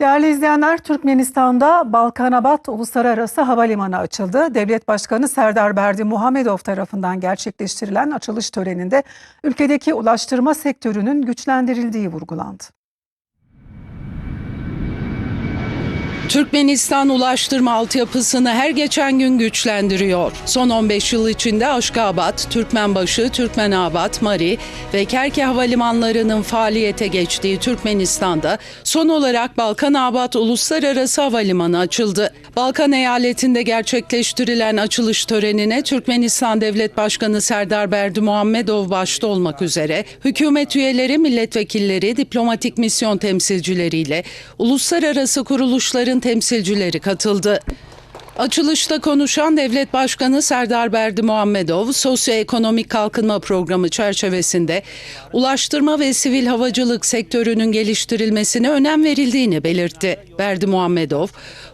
Değerli izleyenler, Türkmenistan'da Balkanabat Uluslararası Havalimanı açıldı. Devlet Başkanı Serdar Berdi Muhamedov tarafından gerçekleştirilen açılış töreninde ülkedeki ulaştırma sektörünün güçlendirildiği vurgulandı. Türkmenistan ulaştırma altyapısını her geçen gün güçlendiriyor. Son 15 yıl içinde Aşkabat, Türkmenbaşı, Türkmenabat, Mari ve Kerke havalimanlarının faaliyete geçtiği Türkmenistan'da son olarak Balkanabat Uluslararası Havalimanı açıldı. Balkan eyaletinde gerçekleştirilen açılış törenine Türkmenistan Devlet Başkanı Serdar Berdi Muhammedov başta olmak üzere hükümet üyeleri, milletvekilleri, diplomatik misyon temsilcileriyle uluslararası kuruluşların temsilcileri katıldı. Açılışta konuşan Devlet Başkanı Serdar Berdi Muhammedov, sosyoekonomik kalkınma programı çerçevesinde ulaştırma ve sivil havacılık sektörünün geliştirilmesine önem verildiğini belirtti. Berdi Muhammedov,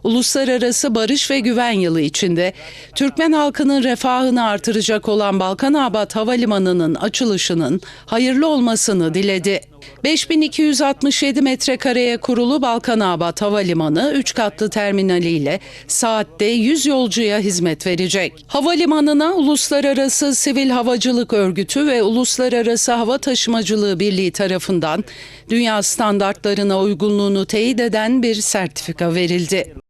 uluslararası barış ve güven yılı içinde Türkmen halkının refahını artıracak olan Balkanabat Havalimanı'nın açılışının hayırlı olmasını diledi. 5267 metrekareye kurulu Balkanabat Havalimanı 3 katlı terminaliyle saatte 100 yolcuya hizmet verecek. Havalimanına Uluslararası Sivil Havacılık Örgütü ve Uluslararası Hava Taşımacılığı Birliği tarafından dünya standartlarına uygunluğunu teyit eden bir sertifika verildi.